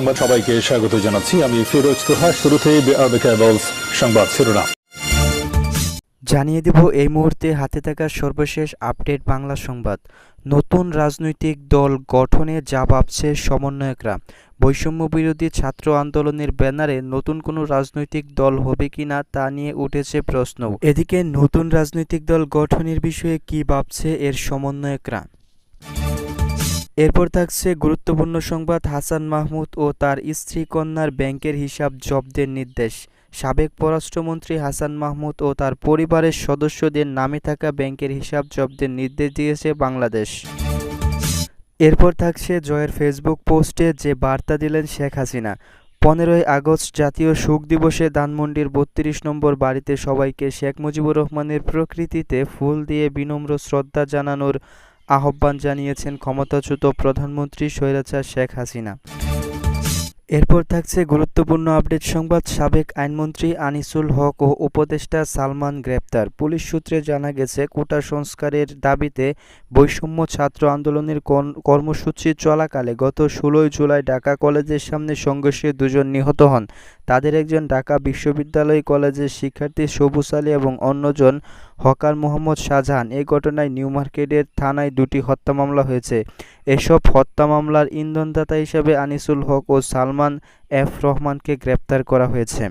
সংবাদ সবাইকে স্বাগত জানাচ্ছি। আমি ফিরোজ তোহা শুরুতেই সংবাদ শিরোনাম। জানিয়ে দেব এই মুহূর্তে হাতে থাকা সর্বশেষ আপডেট বাংলা সংবাদ। নতুন রাজনৈতিক দল গঠনে যা ভাবছে সমন্বয়করা। বৈষম্য বিরোধী ছাত্র আন্দোলনের ব্যানারে নতুন কোনো রাজনৈতিক দল হবে কিনা তা নিয়ে উঠেছে প্রশ্ন। এদিকে নতুন রাজনৈতিক দল গঠনের বিষয়ে কি ভাবছে এর সমন্বয়করা? এরপর থাকছে গুরুত্বপূর্ণ সংবাদ, হাসান মাহমুদ ও তার স্ত্রী কন্যার ব্যাংকের হিসাব জব্দের নির্দেশ। সাবেক পররাষ্ট্রমন্ত্রী হাসান মাহমুদ ও তার পরিবারের সদস্যদের নামে থাকা ব্যাংকের হিসাব জব্দের নির্দেশ দিয়েছে বাংলাদেশ। এরপর থাকছে জয়ের ফেসবুক পোস্টে যে বার্তা দিলেন শেখ হাসিনা। পনেরোই আগস্ট জাতীয় শোক দিবসে ধানমন্ডির বত্রিশ নম্বর বাড়িতে সবাইকে শেখ মুজিবুর রহমানের প্রকৃতিতে ফুল দিয়ে বিনম্র শ্রদ্ধা জানানোর আহ্বান জানিয়েছেন ক্ষমতাচ্যুত প্রধানমন্ত্রী স্বৈরাচার শেখ হাসিনা। এরপর থাকছে গুরুত্বপূর্ণ আপডেট সংবাদ। সাবেক আইনমন্ত্রী আনিসুল হক ও উপদেষ্টা সালমান গ্রেপ্তার। পুলিশ সূত্রে জানা গেছে, কোটা সংস্কারের দাবিতে বৈষম্য ছাত্র আন্দোলনের কর্ম- কর্মসূচি চলাকালে গত ষোলোই জুলাই ঢাকা কলেজের সামনে সংঘর্ষে দুজন নিহত হন। তাদের একজন ঢাকা বিশ্ববিদ্যালয় কলেজের শিক্ষার্থী সবুজ আলী এবং অন্যজন হকার মোহাম্মদ শাহজাহান। এই ঘটনায় নিউ মার্কেটের থানায় দুটি হত্যা মামলা হয়েছে। এসব হত্যা মামলার ইন্ধনদাতা হিসেবে আনিসুল হক ও সালমান এফ রহমানকে গ্রেপ্তার করা হয়েছে।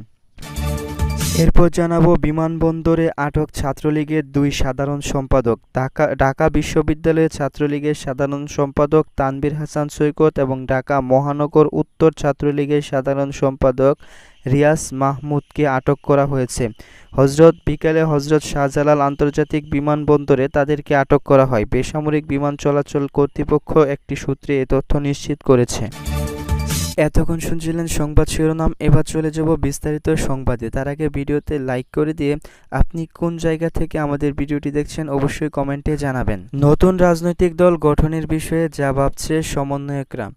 এরপর জানাব বিমানবন্দরে আটক ছাত্রলীগের দুই সাধারণ সম্পাদক। ঢাকা ঢাকা বিশ্ববিদ্যালয়ের ছাত্রলীগের সাধারণ সম্পাদক তানবীর হাসান সৈকত এবং ঢাকা মহানগর উত্তর ছাত্রলীগের সাধারণ সম্পাদক রিয়াজ মাহমুদকে আটক করা হয়েছে। হজরত, বিকালে হজরত শাহজালাল আন্তর্জাতিক বিমানবন্দরে তাদেরকে আটক করা হয়। বেসামরিক বিমান চলাচল কর্তৃপক্ষ একটি সূত্রে এ তথ্য নিশ্চিত করেছে। এতক্ষণ শুনছিলেন সংবাদ শিরোনাম, এবার চলে যাব বিস্তারিত সংবাদে। তার আগে ভিডিওতে লাইক করে দিয়ে আপনি কোন জায়গা থেকে আমাদের ভিডিওটি দেখছেন অবশ্যই কমেন্টে জানাবেন। নতুন রাজনৈতিক দল গঠনের বিষয়ে যা ভাবছে সমন্বয়করা।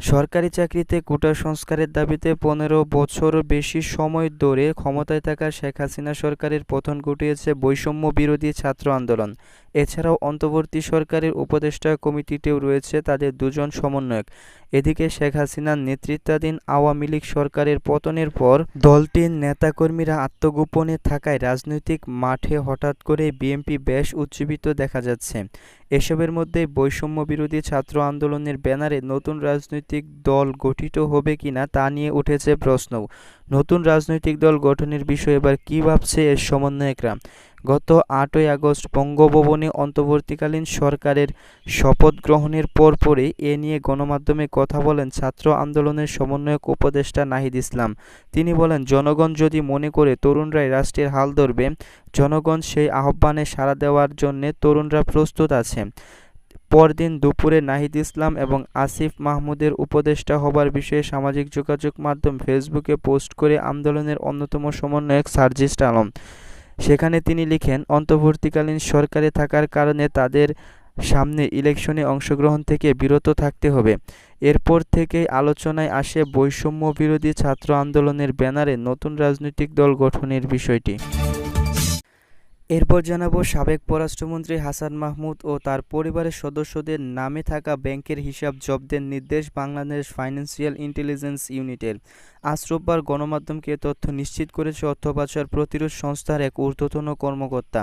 সরকারি চাকরিতে কোটা সংস্কারের দাবিতে পনেরো বছর বেশি সময় ধরে ক্ষমতায় থাকা শেখ হাসিনা সরকারের পতন ঘটিয়েছে বৈষম্য বিরোধী ছাত্র আন্দোলন। এছাড়াও অন্তর্বর্তী সরকারের উপদেষ্টা কমিটিতেও রয়েছে তাদের দুজন সমন্বয়ক। এদিকে শেখ হাসিনার নেতৃত্বাধীন আওয়ামী লীগ সরকারের পতনের পর দলটির নেতাকর্মীরা আত্মগোপনে থাকায় রাজনৈতিক মাঠে হঠাৎ করে বিএনপি বেশ উজ্জীবিত দেখা যাচ্ছে। এসবের মধ্যে বৈষম্য বিরোধী ছাত্র আন্দোলনের ব্যানারে নতুন রাজনৈতিক দল গঠিত হবে কিনা তা নিয়ে উঠেছে প্রশ্ন নতুন রাজনৈতিক দল গঠনের বিষয়ে এবার কী ভাবছে এর সমন্বয়করা? গত আটই আগস্ট বঙ্গভবনে অন্তর্বর্তীকালীন সরকারের শপথ গ্রহণের পরপরই এ নিয়ে গণমাধ্যমে কথা বলেন ছাত্র আন্দোলনের সমন্বয়ক উপদেষ্টা নাহিদ ইসলাম। তিনি বলেন, জনগণ যদি মনে করে তরুণরাই রাষ্ট্রের হাল ধরবে, জনগণ সেই আহ্বানে সাড়া দেওয়ার জন্য তরুণরা প্রস্তুত আছে। পরদিন দুপুরে নাহিদ ইসলাম এবং আসিফ মাহমুদের উপদেষ্টা হবার বিষয়ে সামাজিক যোগাযোগ মাধ্যম ফেসবুকে পোস্ট করে আন্দোলনের অন্যতম সমন্বয়ক সার্জিস্ট আলম। সেখানে তিনি লিখেন, অন্তর্বর্তীকালীন সরকারে থাকার কারণে তাদের সামনে ইলেকশনে অংশগ্রহণ থেকে বিরত থাকতে হবে। এরপর থেকেই আলোচনায় আসে বৈষম্য বিরোধী ছাত্র আন্দোলনের ব্যানারে নতুন রাজনৈতিক দল গঠনের বিষয়টি। এরপর জানাব সাবেক পররাষ্ট্রমন্ত্রী হাসান মাহমুদ ও তার পরিবারের সদস্যদের নামে থাকা ব্যাংকের হিসাব জব্দের নির্দেশ বাংলাদেশ ফাইন্যান্সিয়াল ইন্টেলিজেন্স ইউনিটের। আজ রোববার গণমাধ্যমকে তথ্য নিশ্চিত করেছে অর্থ পাচার প্রতিরোধ সংস্থার এক ঊর্ধ্বতন কর্মকর্তা।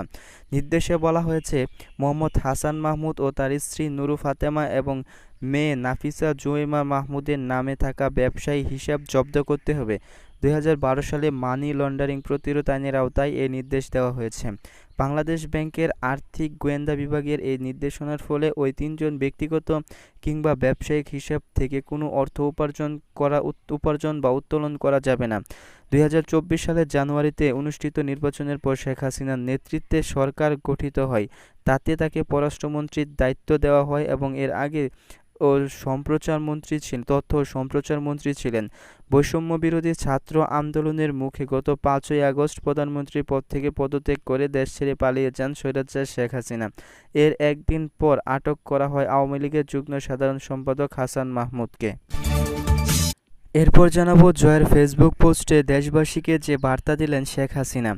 নির্দেশে বলা হয়েছে, মোহাম্মদ হাসান মাহমুদ ও তার স্ত্রী নুরু ফাতেমা এবং মেয়ে নাফিসা জুয়েমা মাহমুদের নামে থাকা ব্যবসায়ী হিসাব জব্দ করতে হবে। দুই হাজার বারো সালে মানি লন্ডারিং প্রতিরোধ আইনের আওতায় এই নির্দেশ দেওয়া হয়েছে। বাংলাদেশ ব্যাংকের আর্থিক গোয়েন্দা বিভাগের এই নির্দেশনার ফলে ওই তিনজন ব্যক্তিগত কিংবা ব্যবসায়িক হিসাব থেকে কোনো অর্থ উপার্জন করা উপার্জন বা উত্তোলন করা যাবে না। দুই হাজার চব্বিশ সালের জানুয়ারিতে অনুষ্ঠিত নির্বাচনের পর শেখ হাসিনার নেতৃত্বে সরকার গঠিত হয়। তাতে তাকে পররাষ্ট্রমন্ত্রীর দায়িত্ব দেওয়া হয় এবং এর আগে ও সম্প্রচার মন্ত্রী ছিলেন, তথ্য ও সম্প্রচার মন্ত্রী ছিলেন। বৈষম্য বিরোধী ছাত্র আন্দোলনের মুখে গত পাঁচই আগস্ট প্রধানমন্ত্রী পদ থেকে পদত্যাগ করে দেশ ছেড়ে পালিয়ে যান স্বৈরাচার শেখ হাসিনা। এর একদিন পর আটক করা হয় আওয়ামী লীগের যুগ্ম সাধারণ সম্পাদক হাসান মাহমুদকে। এরপর জানাব জয়ের ফেসবুক পোস্টে দেশবাসীকে যে বার্তা দিলেন শেখ হাসিনা।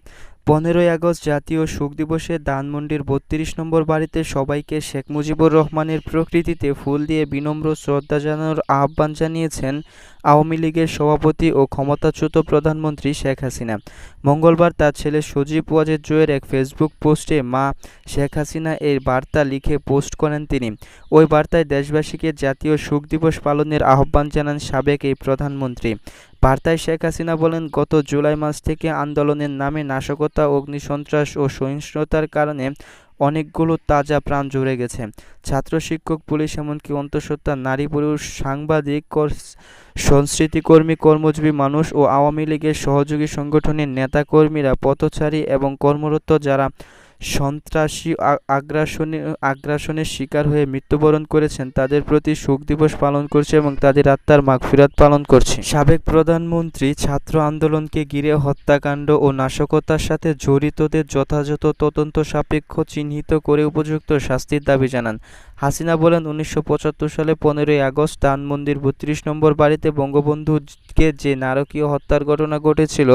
পনেরোই আগস্ট জাতীয় শোক দিবসে ধানমন্ডির বত্রিশ নম্বর বাড়িতে সবাইকে শেখ মুজিবুর রহমানের প্রকৃতিতে ফুল দিয়ে বিনম্র শ্রদ্ধা জানানোর আহ্বান জানিয়েছেন আওয়ামী লীগের সভাপতি ও ক্ষমতাচ্যুত প্রধানমন্ত্রী শেখ হাসিনা। মঙ্গলবার তার ছেলে সজীব ওয়াজেদ জয়ের এক ফেসবুক পোস্টে মা শেখ হাসিনা এর বার্তা লিখে পোস্ট করেন তিনি। ওই বার্তায় দেশবাসীকে জাতীয় শোক দিবস পালনের আহ্বান জানান সাবেক এই প্রধানমন্ত্রী। বার্তায় শেখ হাসিনা বলেন, গত জুলাই মাস থেকে আন্দোলনের নামে নাশকতা, অগ্নিসন্ত্রাস ও সহিংসতার কারণে অনেকগুলো তাজা প্রাণ জুড়ে গেছে। ছাত্র, শিক্ষক, পুলিশ এমনকি অন্তঃসত্ত্বা নারী, পুরুষ, সাংবাদিক, কর- সংস্কৃতিকর্মী, কর্মজীবী মানুষ ও আওয়ামী লীগের সহযোগী সংগঠনের নেতাকর্মীরা পথচারী এবং কর্মরত যারা সন্ত্রাসী আগ্রাসনে, আগ্রাসনের শিকার হয়ে মৃত্যুবরণ করেছেন। তাদের প্রতি শোক দিবস পালন করছে এবং তাদের আত্মার মাগফিরাত পালন করছে। সাবেক প্রধানমন্ত্রী ছাত্র আন্দোলনকে ঘিরে হত্যাকাণ্ড ও নাশকতার সাথে জড়িতদের যথাযথ তদন্ত সাপেক্ষ চিহ্নিত করে উপযুক্ত শাস্তির দাবি জানান। হাসিনা বলেন উনিশশো পঁচাত্তর সালে পনেরোই আগস্ট ধানমন্দির বত্রিশ নম্বর বাড়িতে বঙ্গবন্ধুকে যে নারকীয় হত্যার ঘটনা ঘটেছিল,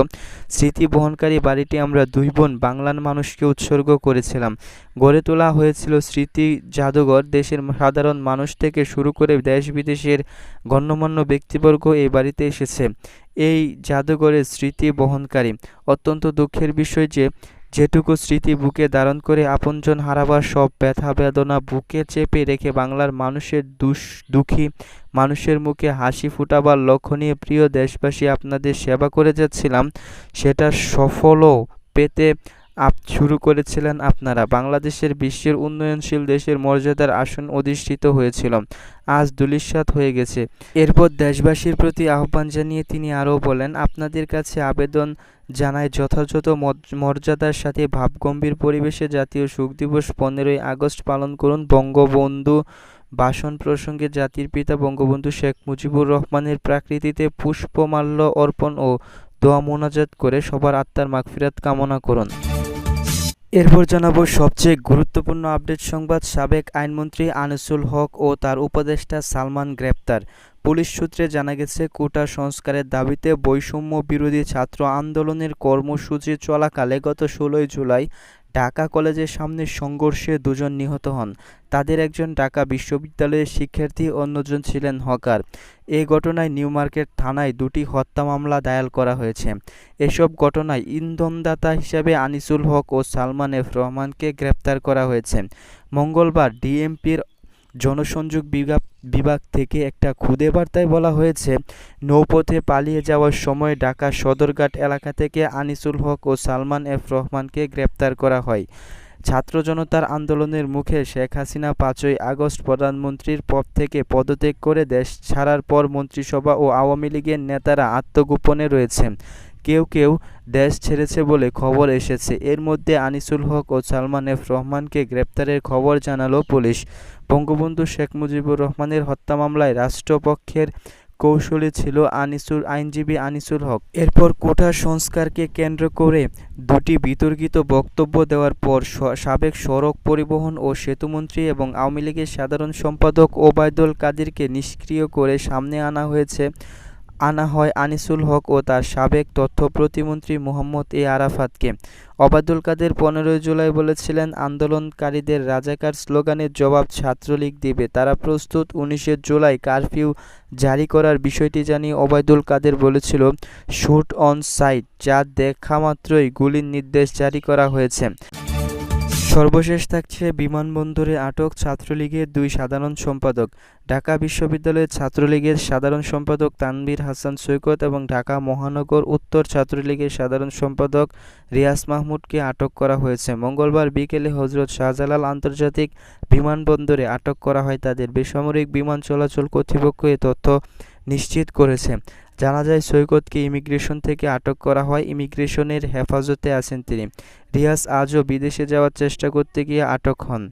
স্মৃতি বহনকারী বাড়িটি আমরা দুই বোন বাংলার মানুষকে উৎসর্গ করেছিলাম। গড়ে তোলা হয়েছিল স্মৃতি জাদুঘর, দেশের সাধারণ মানুষ থেকে শুরু করে দেশ বিদেশের গণ্যমান্য ব্যক্তিবর্গ এই বাড়িতে এসেছে। এই জাদুঘরের স্মৃতি বহনকারী। অত্যন্ত দুঃখের বিষয় যে যেটুকু স্মৃতি বুকে ধারণ করে আপনজন হারাবার সব ব্যথা বেদনা বুকে চেপে রেখে বাংলার মানুষের দুষ, দুঃখী মানুষের মুখে হাসি ফুটাবার লক্ষ্য নিয়ে প্রিয় দেশবাসী আপনাদের সেবা করে যাচ্ছিলাম। সেটা সফলও পেতে আপ, শুরু করেছিলেন আপনারা। বাংলাদেশের বিশ্বের উন্নয়নশীল দেশের মর্যাদার আসন অধিষ্ঠিত হয়েছিল। আজ দুলিশ্বাত হয়ে গেছে। এরপর দেশবাসীর প্রতি আহ্বান জানিয়ে তিনি আরও বলেন, আপনাদের কাছে আবেদন জানায়, যথাযথ মর্য- মর্যাদার সাথে ভাবগম্ভীর পরিবেশে জাতীয় শোক দিবস পনেরোই আগস্ট পালন করুন। বঙ্গবন্ধু ভাষণ প্রসঙ্গে জাতির পিতা বঙ্গবন্ধু শেখ মুজিবুর রহমানের প্রাকৃতিতে পুষ্পমাল্য অর্পণ ও দোয়া মোনাজাত করে সবার আত্মার মাগফিরাত কামনা করুন। এরপর জানাব সবচেয়ে গুরুত্বপূর্ণ আপডেট সংবাদ। সাবেক আইনমন্ত্রী আনিসুল হক ও তার উপদেষ্টা সালমান গ্রেপ্তার। পুলিশ সূত্রে জানা গেছে, কোটা সংস্কারের দাবিতে বৈষম্য বিরোধী ছাত্র আন্দোলনের কর্মসূচি চলাকালে গত ষোলোই জুলাই ঢাকা কলেজের সামনে সংঘর্ষে দুজন নিহত হন। তাদের একজন ঢাকা বিশ্ববিদ্যালয়ের শিক্ষার্থী, অন্যজন ছিলেন হকার। এ ঘটনায় নিউ মার্কেট থানায় দুটি হত্যা মামলা দায়ের করা হয়েছে। এসব ঘটনায় ইন্ধনদাতা হিসেবে আনিসুল হক ও সালমান এফ রহমানকে গ্রেপ্তার করা হয়েছে। মঙ্গলবার ডিএমপির জনসংযোগ বিভাগ বিভাগ থেকে একটা খুদে বার্তায় বলা হয়েছে, নৌপথে পালিয়ে যাওয়ার সময় ঢাকা সদরঘাট এলাকা থেকে আনিসুল হক ও সালমান এফ রহমানকে গ্রেপ্তার করা হয়। ছাত্র জনতার আন্দোলনের মুখে শেখ হাসিনা পাঁচই আগস্ট প্রধানমন্ত্রীর পদ থেকে পদত্যাগ করে দেশ ছাড়ার পর মন্ত্রিসভা ও আওয়ামী লীগের নেতারা আত্মগোপনে রয়েছে। কেউ কেউ দেশ ছেড়েছে বলে খবর এসেছে। এর মধ্যে আনিসুল হক ও সালমান এফ রহমানকে গ্রেপ্তারের খবর জানালো পুলিশ। বঙ্গবন্ধু শেখ মুজিবুর রহমানের হত্যা মামলায় রাষ্ট্রপক্ষের কৌশলী ছিল আনিসুর আইনজীবী আনিসুল হক। এরপর কোটা সংস্কারকে কেন্দ্র করে দুটি বিতর্কিত বক্তব্য দেওয়ার পর সাবেক সড়ক পরিবহন ও সেতুমন্ত্রী এবং আওয়ামী লীগের সাধারণ সম্পাদক ওবায়দুল কাদিরকে নিষ্ক্রিয় করে সামনে আনা হয়েছে। আনা হয় আনিসুল হক ও তার সাবেক তথ্য প্রতিমন্ত্রী মোহাম্মদ এ আরাফাতকে। ওবায়দুল কাদের পনেরোই জুলাই বলেছিলেন, আন্দোলনকারীদের রাজাকার স্লোগানের জবাব ছাত্রলীগ দিবে। তারা প্রস্তুত উনিশে জুলাই কারফিউ জারি করার বিষয়টি জানিয়ে ওবায়দুল কাদের বলেছিল, শুট অন সাইট, যা দেখা মাত্রই গুলির নির্দেশ জারি করা হয়েছে। সর্বশেষ থাকছে বিমানবন্দরে আটক ছাত্রলীগের দুই সাধারণ সম্পাদক। ঢাকা বিশ্ববিদ্যালয়ের ছাত্রলীগের সাধারণ সম্পাদক তানভীর হাসান সৈকত এবং ঢাকা মহানগর উত্তর ছাত্রলীগের সাধারণ সম্পাদক রিয়াজ মাহমুদকে আটক করা হয়েছে। মঙ্গলবার বিকেলে হজরত শাহজালাল আন্তর্জাতিক বিমানবন্দরে আটক করা হয়। তাদের বেসামরিক বিমান চলাচল কর্তৃপক্ষ এ তথ্য নিশ্চিত করেছে। জানা যায়, সৈকতকে ইমিগ্রেশন থেকে আটক করা হয়। ইমিগ্রেশনের হেফাজতে আছেন তিনি। রিয়াজ আজও বিদেশে যাওয়ার চেষ্টা করতে গিয়ে আটক হন।